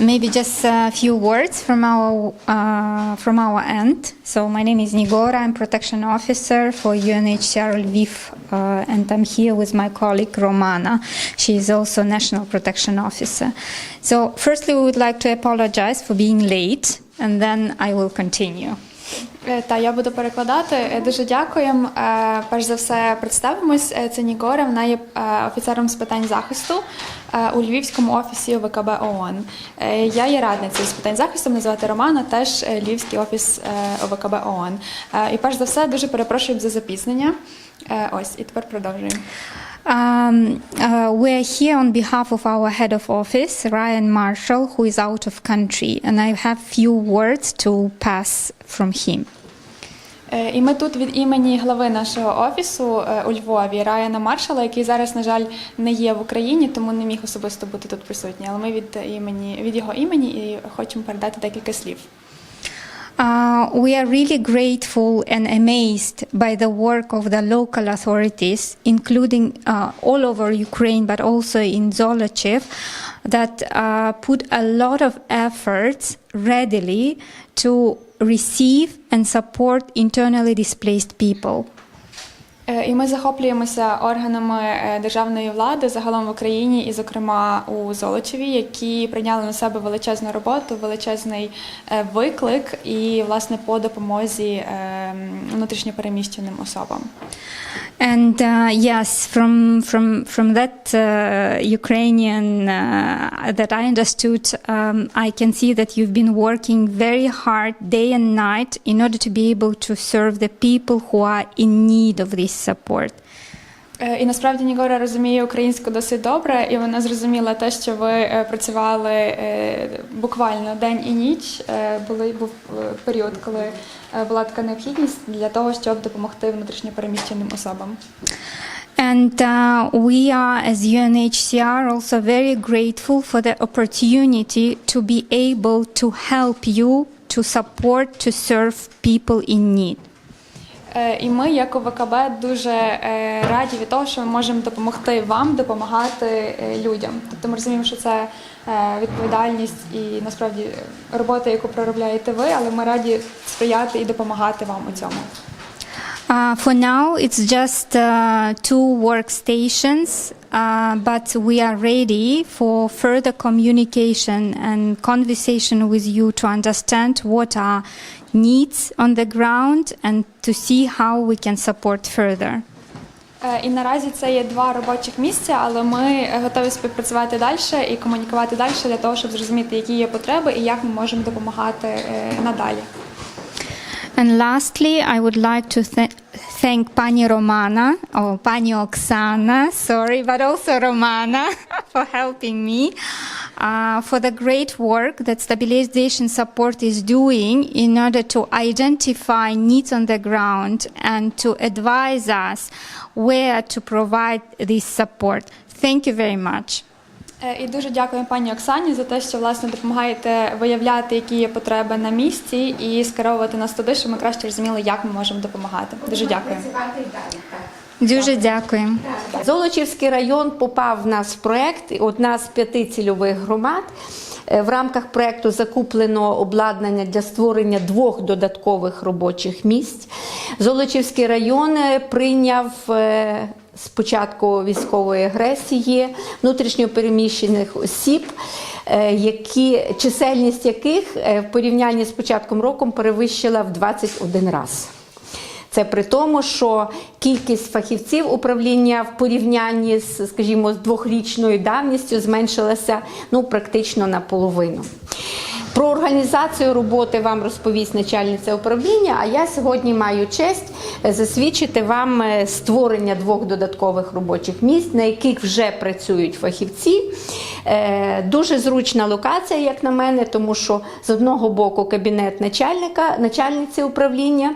maybe just a few words from our uh, from our end. So my name is Nigora. I'm protection officer for UNHCR Lviv, uh, and I'm here with my colleague Romana. She is also national protection officer. So firstly, we would like to apologize for being late, and then I will continue. Е, Та я буду перекладати. Е, Дуже дякуємо. Е, Перш за все, представимось. Це Нігора. Вона є офіцером з питань захисту у Львівському офісі ВКБ ООН. Я є радницею з питань захисту. Мене звати Романа, теж Львівський офіс ОВКБ ООН. І перш за все, дуже перепрошую за запізнення. Ось і тепер продовжуємо. Um, uh, we're here on behalf of our head of office, Ryan Marshall, who is out of country, and I have few words to pass from him. Е, І ми тут від імені глави нашого офісу е, у Львові Райана Маршала, який зараз, на жаль, не є в Україні, тому не міг особисто бути тут присутній. Але ми від імені від його імені і хочемо передати декілька слів. Uh, we are really grateful and amazed by the work of the local authorities, including uh, all over Ukraine, but also in Zolochiv, that uh, put a lot of efforts readily to receive and support internally displaced people. Е, І ми захоплюємося органами е, державної влади загалом в Україні, і, зокрема, у Золочеві, які прийняли на себе величезну роботу, величезний е, виклик і, власне, по допомозі внутрішньопереміщеним особам. And uh, yes, from from from that uh, Ukrainian uh, that I understood, um, I can see that you've been working very hard day and night in order to be able to serve the people who are in need of this support. Е, І насправді Нігора розуміє українську досить добре, і вона зрозуміла те, що ви е, працювали е, буквально день і ніч. Були був період, коли була така необхідність для того, щоб допомогти внутрішньопереміщеним особам. And uh, we are, as UNHCR, also very grateful for the opportunity to be able to help you to support, to serve people in need. Е, І ми, як ОВКБ, дуже е, раді від того, що ми можемо допомогти вам допомагати е, людям. Тобто ми розуміємо, що це відповідальність і насправді робота, яку проробляєте ви, але ми раді сприяти і допомагати вам у цьому. Uh, for now, it's just uh, two workstations, uh, but we are ready for further communication and conversation with you to understand what are needs on the ground and to see how we can support further. Е, І наразі це є два робочих місця, але ми готові співпрацювати далі і комунікувати далі для того, щоб зрозуміти, які є потреби і як ми можемо допомагати е, надалі. And lastly, I would like to th- thank Pani Romana or Pani Oksana, sorry, but also Romana for helping me uh, for the great work that stabilization support is doing in order to identify needs on the ground and to advise us where to provide this support. Thank you very much. Е, І дуже дякую пані Оксані за те, що власне допомагаєте виявляти, які є потреби на місці, і скеровувати нас туди, щоб ми краще розуміли, як ми можемо допомагати. Дуже дякую. Дуже дякую. Золочівський район попав в нас в проект, одна з п'яти цільових громад. Е, В рамках проекту закуплено обладнання для створення двох додаткових робочих місць. Золочівський район е, прийняв е, з початку військової агресії внутрішньопереміщених осіб, які, чисельність яких в порівнянні з початком року перевищила в 21 раз. Це при тому, що кількість фахівців управління в порівнянні з, скажімо, з двохрічною давністю зменшилася ну, практично наполовину. Про організацію роботи вам розповість начальниця управління. А я сьогодні маю честь е, засвідчити вам е, створення двох додаткових робочих місць, на яких вже працюють фахівці. Е, Дуже зручна локація, як на мене, тому що з одного боку кабінет начальника, начальниці управління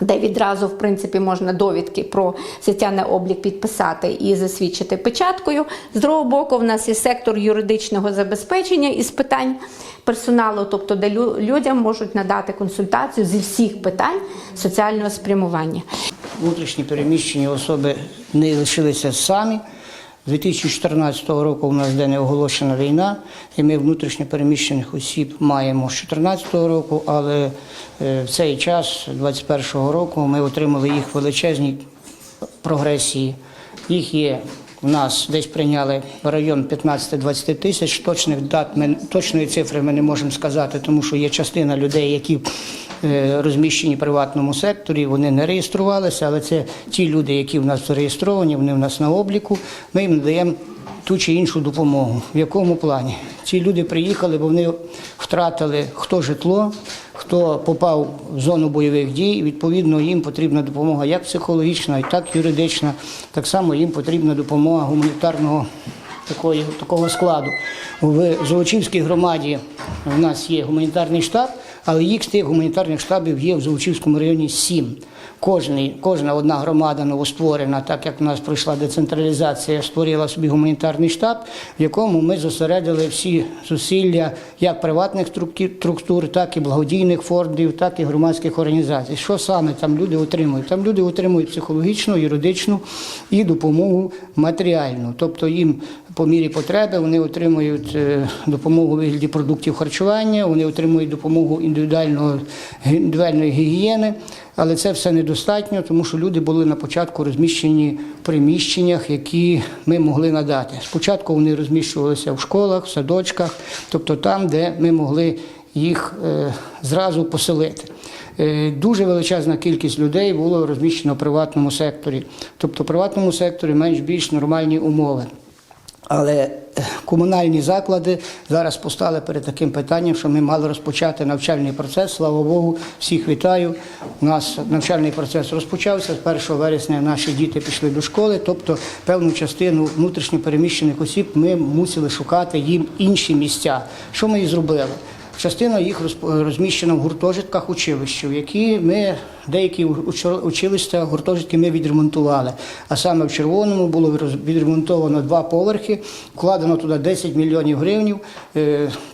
де відразу, в принципі, можна довідки про соціальний облік підписати і засвідчити печаткою. З другого боку, в нас є сектор юридичного забезпечення із питань персоналу, тобто де лю- людям можуть надати консультацію зі всіх питань соціального спрямування. внутрішні переміщені особи не лишилися самі. З 2014 року у нас де не оголошена війна, і ми внутрішньо переміщених осіб маємо з 2014 року, але е, в цей час, 2021 року, ми отримали їх в величезній прогресії. Їх є у нас десь прийняли в район 15-20 тисяч. Точних дат ми точної цифри ми не можемо сказати, тому що є частина людей, які розміщені в приватному секторі, вони не реєструвалися, але це ті люди, які в нас зареєстровані, вони в нас на обліку. Ми їм надаємо ту чи іншу допомогу. В якому плані? Ці люди приїхали, бо вони втратили хто житло, хто попав в зону бойових дій. Відповідно, їм потрібна допомога як психологічна, так і юридична. Так само їм потрібна допомога гуманітарного такої, такого складу. В Золочівській громаді в нас є гуманітарний штаб, але їх з тих гуманітарних штабів є в Золочівському районі сім. Кожний, кожна одна громада новостворена, так як в нас пройшла децентралізація, створила собі гуманітарний штаб, в якому ми зосередили всі зусилля як приватних структур, так і благодійних фондів, так і громадських організацій. Що саме там люди отримують? Там люди отримують психологічну, юридичну і допомогу матеріальну. Тобто їм по мірі потреби вони отримують е, допомогу у вигляді продуктів харчування, вони отримують допомогу індивідуального індивідуальної гігієни. Але це все недостатньо, тому що люди були на початку розміщені в приміщеннях, які ми могли надати. Спочатку вони розміщувалися в школах, в садочках, тобто там, де ми могли їх е, зразу поселити. Е, Дуже величезна кількість людей було розміщено в приватному секторі, тобто в приватному секторі менш-більш нормальні умови. Але е, комунальні заклади зараз постали перед таким питанням, що ми мали розпочати навчальний процес. Слава Богу, всіх вітаю. У нас навчальний процес розпочався. З 1 вересня наші діти пішли до школи. Тобто, певну частину внутрішньо переміщених осіб ми мусили шукати їм інші місця. Що ми і зробили? Частина їх розміщена в гуртожитках училищів, які ми деякі училища, гуртожитки ми відремонтували. А саме в червоному було відремонтовано два поверхи, вкладено туди 10 мільйонів гривень.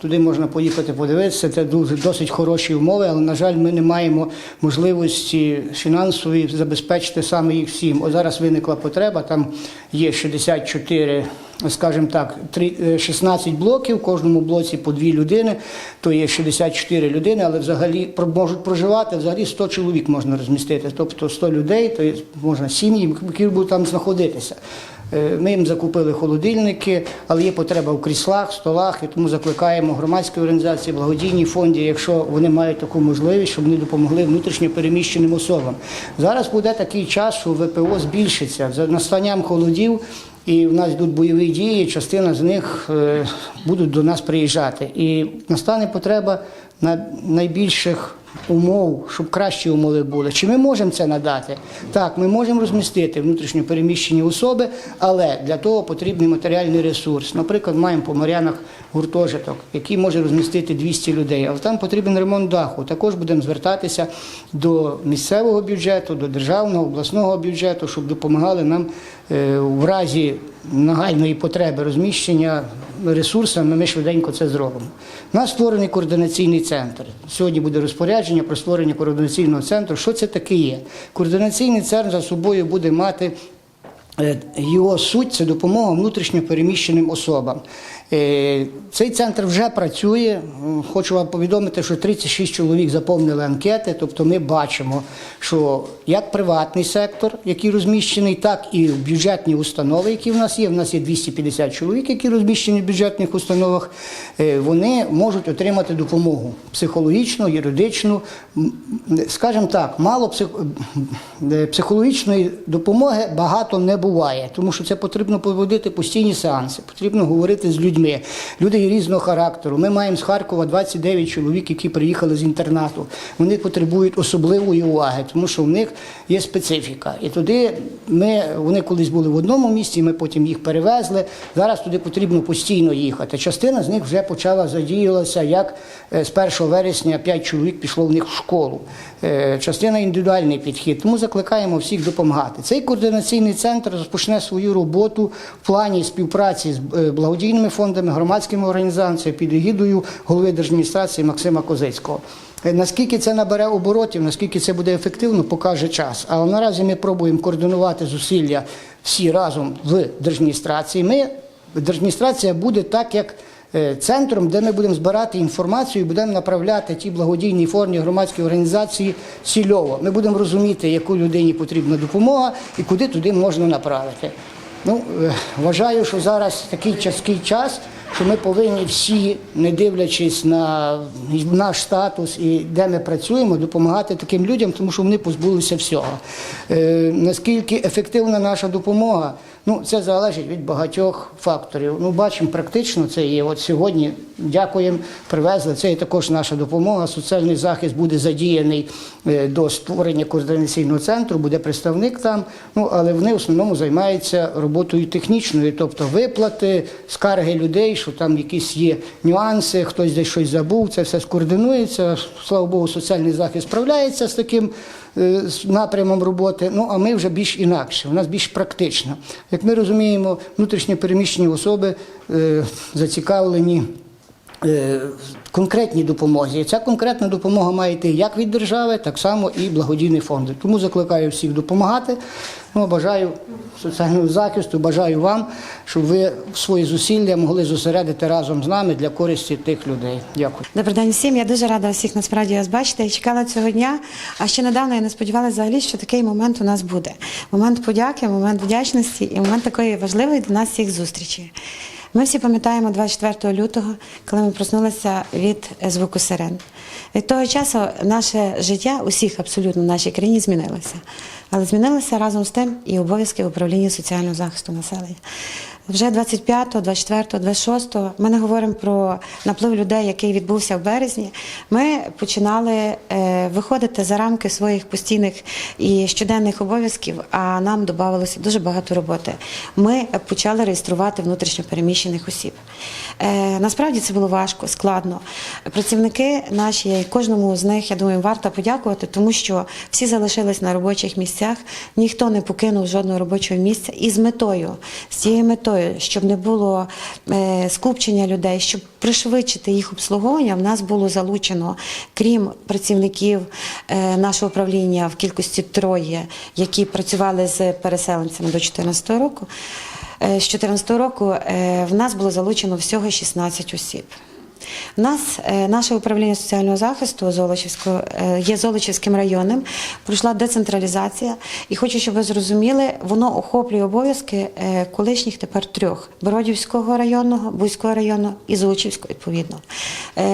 Туди можна поїхати подивитися. Це досить хороші умови, але на жаль, ми не маємо можливості фінансової забезпечити саме їх всім. Ось зараз виникла потреба. Там є 64 скажімо так, три- е, 16 блоків, в кожному блоці по дві людини, то є 64 людини, але взагалі можуть проживати, взагалі 100 чоловік можна розмістити, тобто 100 людей, то є, можна сім'ї, які будуть там знаходитися. Е, Ми їм закупили холодильники, але є потреба в кріслах, столах, і тому закликаємо громадські організації, благодійні фонди, якщо вони мають таку можливість, щоб вони допомогли внутрішньо переміщеним особам. Зараз буде такий час, що ВПО збільшиться за настанням холодів. І в нас йдуть бойові дії, частина з них е, будуть до нас приїжджати. І настане потреба на найбільших умов, щоб кращі умови були. Чи ми можемо це надати? Так, ми можемо розмістити внутрішньо переміщені особи, але для того потрібний матеріальний ресурс. Наприклад, маємо по Мар'янах гуртожиток, який може розмістити 200 людей, але там потрібен ремонт даху. Також будемо звертатися до місцевого бюджету, до державного, обласного бюджету, щоб допомагали нам е, в разі нагальної потреби розміщення ресурсами, ми швиденько це зробимо. У нас створений координаційний центр. Сьогодні буде розпорядження про створення координаційного центру. Що це таке є? Координаційний центр за собою буде мати Його суть це допомога внутрішньо переміщеним особам. Е, Цей центр вже працює. Хочу вам повідомити, що 36 чоловік заповнили анкети. Тобто ми бачимо, що як приватний сектор, який розміщений, так і бюджетні установи, які в нас є. В нас є 250 чоловік, які розміщені в бюджетних установах. Е, Вони можуть отримати допомогу психологічну, юридичну. Скажімо так, мало псих- е, психологічної допомоги багато не буває, тому що це потрібно проводити постійні сеанси, потрібно говорити з людьми. Люди є різного характеру. Ми маємо з Харкова 29 чоловік, які приїхали з інтернату. Вони потребують особливої уваги, тому що в них є специфіка. І туди ми, вони колись були в одному місці, ми потім їх перевезли. Зараз туди потрібно постійно їхати. Частина з них вже почала задіялася, як е, з 1 вересня 5 чоловік пішло в них в школу. Е, Частина індивідуальний підхід. Тому закликаємо всіх допомагати. Цей координаційний центр розпочне свою роботу в плані співпраці з е, благодійними фондами, громадськими організаціями під егідою голови держадміністрації Максима Козицького. Е, Наскільки це набере оборотів, наскільки це буде ефективно, покаже час. Але наразі ми пробуємо координувати зусилля всі разом в держадміністрації. Ми держадміністрація буде так, як центром, де ми будемо збирати інформацію і будемо направляти ті благодійні формі громадські організації цільово. Ми будемо розуміти, яку людині потрібна допомога і куди туди можна направити. Ну, е, вважаю, що зараз такий тяжкий час, що ми повинні всі, не дивлячись на наш статус і де ми працюємо, допомагати таким людям, тому що вони позбулися всього. Е, наскільки ефективна наша допомога? Ну, це залежить від багатьох факторів. Ну, бачимо, практично це є. От сьогодні дякуємо, привезли. Це є також наша допомога. Соціальний захист буде задіяний е, до створення координаційного центру, буде представник там. Ну, але вони в основному займаються роботою технічною, тобто виплати, скарги людей, що там якісь є нюанси, хтось десь щось забув, це все скоординується. Слава Богу, соціальний захист справляється з таким е, напрямом роботи. Ну а ми вже більш інакше, у нас більш практично. Як ми розуміємо, внутрішньо переміщені особи е, зацікавлені. Е, Конкретній допомозі. І ця конкретна допомога має йти як від держави, так само і благодійні фонди. Тому закликаю всіх допомагати. Ну, бажаю соціального захисту, бажаю вам, щоб ви свої зусилля могли зосередити разом з нами для користі тих людей. Дякую. Добрий день всім. Я дуже рада всіх насправді вас бачити. Я чекала цього дня. А ще недавно я не сподівалася взагалі, що такий момент у нас буде. Момент подяки, момент вдячності і момент такої важливої для нас всіх зустрічі. Ми всі пам'ятаємо 24 лютого, коли ми проснулися від звуку сирен. Від того часу наше життя усіх абсолютно в нашій країні змінилося. Але змінилося разом з тим і обов'язки в управління соціального захисту населення. Вже 25, 24, 26 ми не говоримо про наплив людей, який відбувся в березні. Ми починали е, виходити за рамки своїх постійних і щоденних обов'язків, а нам додавалося дуже багато роботи. Ми почали реєструвати внутрішньопереміщених осіб. Е, насправді це було важко, складно. Працівники наші, кожному з них, я думаю, варто подякувати, тому що всі залишились на робочих місцях, ніхто не покинув жодного робочого місця і з метою, з цією метою, щоб не було е, скупчення людей, щоб пришвидшити їх обслуговування, в нас було залучено, крім працівників е, нашого управління в кількості троє, які працювали з переселенцями до 2014 року. Е, З 2014 року в нас було залучено всього 16 осіб. У нас е, наше управління соціального захисту Золочівського е, є Золочівським районом. Пройшла децентралізація, і хочу, щоб ви зрозуміли, воно охоплює обов'язки е, колишніх тепер трьох: Бородівського районного, Бузького району і Золочівського, відповідно.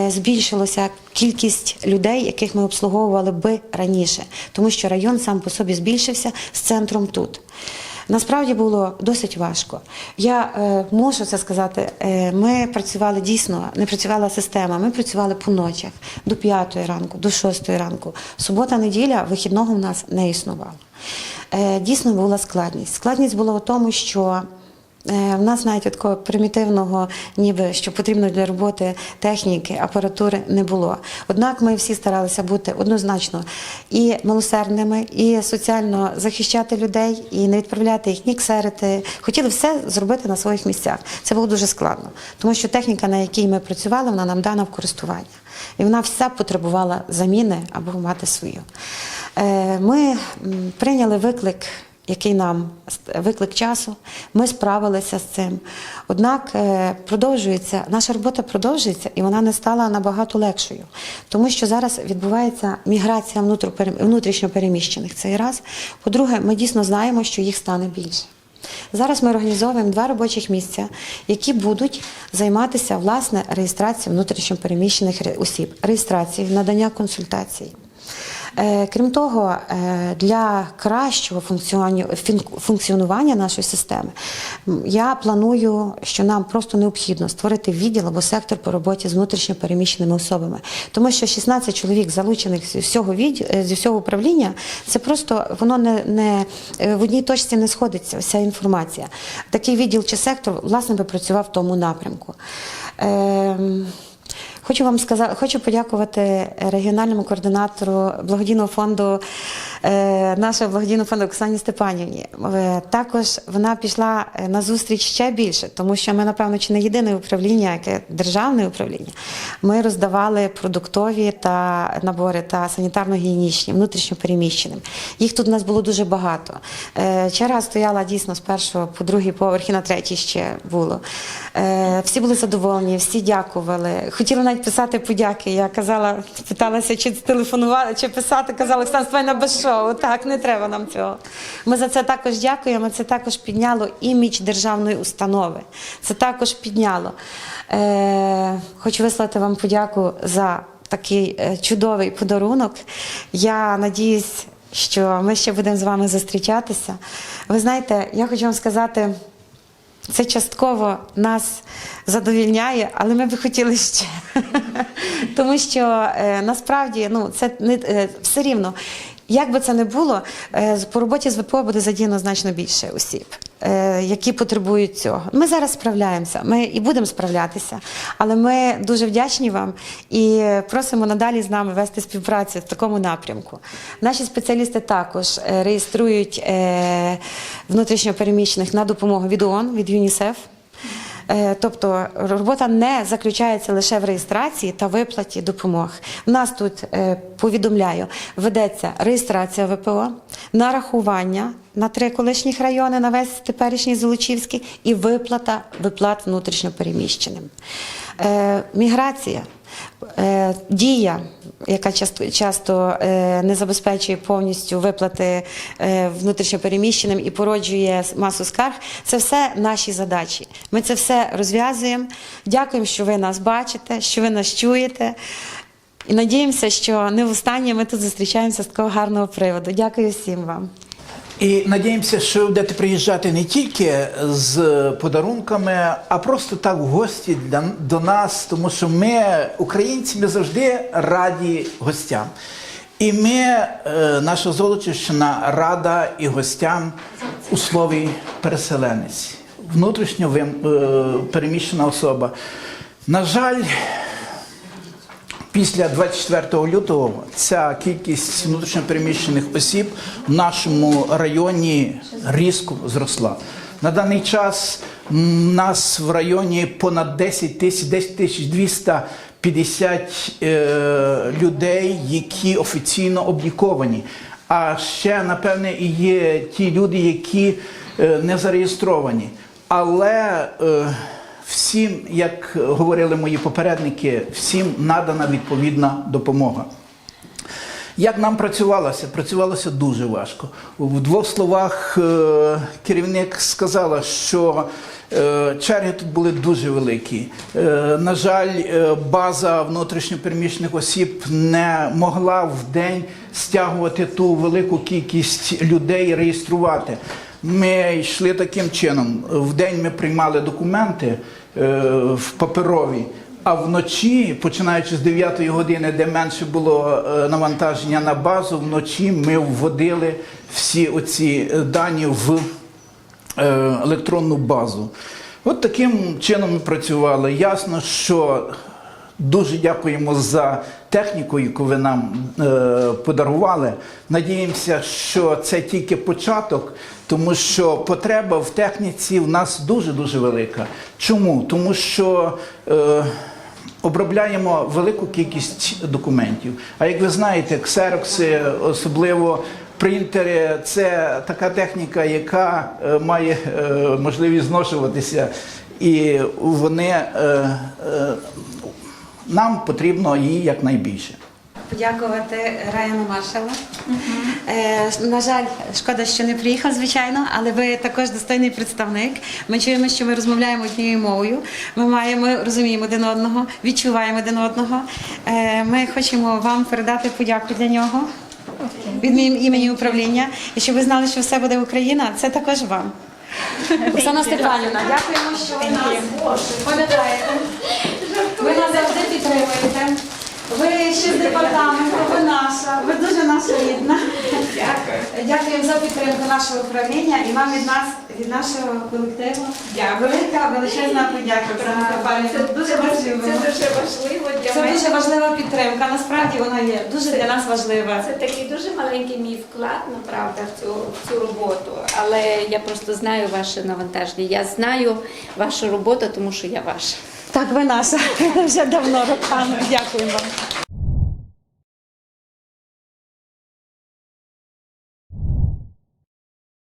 Збільшилася кількість людей, яких ми обслуговували би раніше, тому що район сам по собі збільшився з центром тут. Насправді було досить важко. Я е, можу це сказати. Е, ми працювали дійсно, не працювала система. Ми працювали по ночах до п'ятої ранку, до шостої ранку. Субота, неділя, вихідного в нас не існувало. Е, дійсно була складність. Складність була в тому, що В нас навіть такого примітивного, ніби що потрібно для роботи техніки, апаратури не було. Однак ми всі старалися бути однозначно і милосердними, і соціально захищати людей, і не відправляти їх ні ксерити. Хотіли все зробити на своїх місцях. Це було дуже складно, тому що техніка, на якій ми працювали, вона нам дана в користування. І вона вся потребувала заміни або мати свою. Е, Ми прийняли виклик який нам виклик часу. Ми справилися з цим. Однак е, продовжується, наша робота продовжується, і вона не стала набагато легшою, тому що зараз відбувається міграція внутрі- внутрішньопереміщених. Цей раз. По-друге, ми дійсно знаємо, що їх стане більше. Зараз ми організовуємо два робочих місця, які будуть займатися власне реєстрацією внутрішньопереміщених ре- осіб, реєстрацією, надання консультацій. Е, Крім того, е, для кращого функціонування нашої системи я планую, що нам просто необхідно створити відділ або сектор по роботі з внутрішньо переміщеними особами, тому що 16 чоловік, залучених з всього від зі всього управління, це просто воно не, не е, в одній точці не сходиться. Вся інформація. Такий відділ чи сектор власне би працював в тому напрямку. Ем, Хочу вам сказати, хочу подякувати регіональному координатору благодійного фонду е, нашого благодійного фонду Оксані Степанівні. Е, Також вона пішла е, на зустріч ще більше, тому що ми, напевно, чи не єдине управління, яке державне управління. Ми роздавали продуктові та набори та санітарно-гігієнічні, внутрішньо переміщеним. Їх тут у нас було дуже багато. Черга стояла дійсно з першого по другий поверх і на третій ще було. Всі були задоволені, всі дякували. Хотіла навіть писати подяки. Я казала, питалася, чи телефонувати, чи писати. Казала, Оксана Степанівна, без шоу. Так, не треба нам цього. Ми за це також дякуємо. Це також підняло імідж державної установи. Це також підняло. Е, хочу вислати вам подяку за такий е, чудовий подарунок. Я надіюсь, що ми ще будемо з вами зустрічатися. Ви знаєте, я хочу вам сказати. Це частково нас задовільняє, але ми би хотіли ще. Тому що е, насправді ну, це не е, все рівно. Як би це не було, е, по роботі з ВПО буде задіяно значно більше осіб, е, які потребують цього. Ми зараз справляємося, ми і будемо справлятися, але ми дуже вдячні вам і просимо надалі з нами вести співпрацю в такому напрямку. Наші спеціалісти також е, реєструють внутрішньопереміщених на допомогу від ООН, від ЮНІСЕФ. Е, Тобто робота не заключається лише в реєстрації та виплаті допомог. У нас тут е, повідомляю, ведеться реєстрація ВПО, нарахування на три колишніх райони, на весь теперішній Золочівський, і виплата виплат внутрішньопереміщеним. Е, Міграція. Е, Дія, яка часто, е, не забезпечує повністю виплати е, внутрішньопереміщеним і породжує масу скарг, це все наші задачі. Ми це все розв'язуємо. Дякуємо, що ви нас бачите, що ви нас чуєте. І надіємося, що не востаннє ми тут зустрічаємося з такого гарного приводу. Дякую всім вам. І надіємося, що будете приїжджати не тільки з подарунками, а просто так в гості для, до нас, тому що ми, українці, ми завжди раді гостям. І ми, е, наша Золочівщина, рада і гостям у слові переселенець, внутрішньо е, переміщена особа. На жаль, Після 24 лютого ця кількість внутрішньопереміщених осіб в нашому районі різко зросла. На даний час м, нас в районі понад 10 тисяч, 10 тисяч 250 е, людей, які офіційно обліковані. А ще, напевне, і є ті люди, які е, не зареєстровані. Але е, всім, як говорили мої попередники, всім надана відповідна допомога. Як нам працювалося? Працювалося дуже важко. В двох словах е, керівник сказала, що е, черги тут були дуже великі. Е, На жаль, база внутрішньопереміщених осіб не могла в день стягувати ту велику кількість людей реєструвати. Ми йшли таким чином. В день ми приймали документи в паперові. А вночі, починаючи з 9 години, де менше було е, навантаження на базу, вночі ми вводили всі оці е, дані в е, електронну базу. От таким чином ми працювали. Ясно, що дуже дякуємо за техніку, яку ви нам е, подарували. Надіємося, що це тільки початок, тому що потреба в техніці в нас дуже-дуже велика. Чому? Тому що. Е, Обробляємо велику кількість документів. А як ви знаєте, ксерокси, особливо принтери, це така техніка, яка е, має е, можливість зношуватися, і вони е, е, нам потрібно її якнайбільше. Подякувати Райану Маршалу. Е, на жаль, шкода, що не приїхав, звичайно, але ви також достойний представник. Ми чуємо, що ми розмовляємо однією мовою. Ми маємо розуміємо один одного, відчуваємо один одного. Е, ми хочемо вам передати подяку для нього від ім- імені управління. І щоб ви знали, що все буде Україна, це також вам. Оксана Степанівна, дякуємо, що ви нас пам'ятаєте. Ви нас завжди підтримуєте. Ви ще з департаменту, ви наша, ви дуже наша рідна. Дякую. За підтримку нашого управління і вам від нас, від нашого колективу. Дякую. Велика величезна подяка за виступання. Це дуже важливо. Це дуже важливо для Це мене. дуже важлива підтримка. Насправді вона є дуже для нас важлива. Це такий дуже маленький мій вклад, направда, в цю, в цю роботу. Але я просто знаю ваше навантаження. Я знаю вашу роботу, тому що я ваша. Так, ви наша вже давно роками. Дякую вам.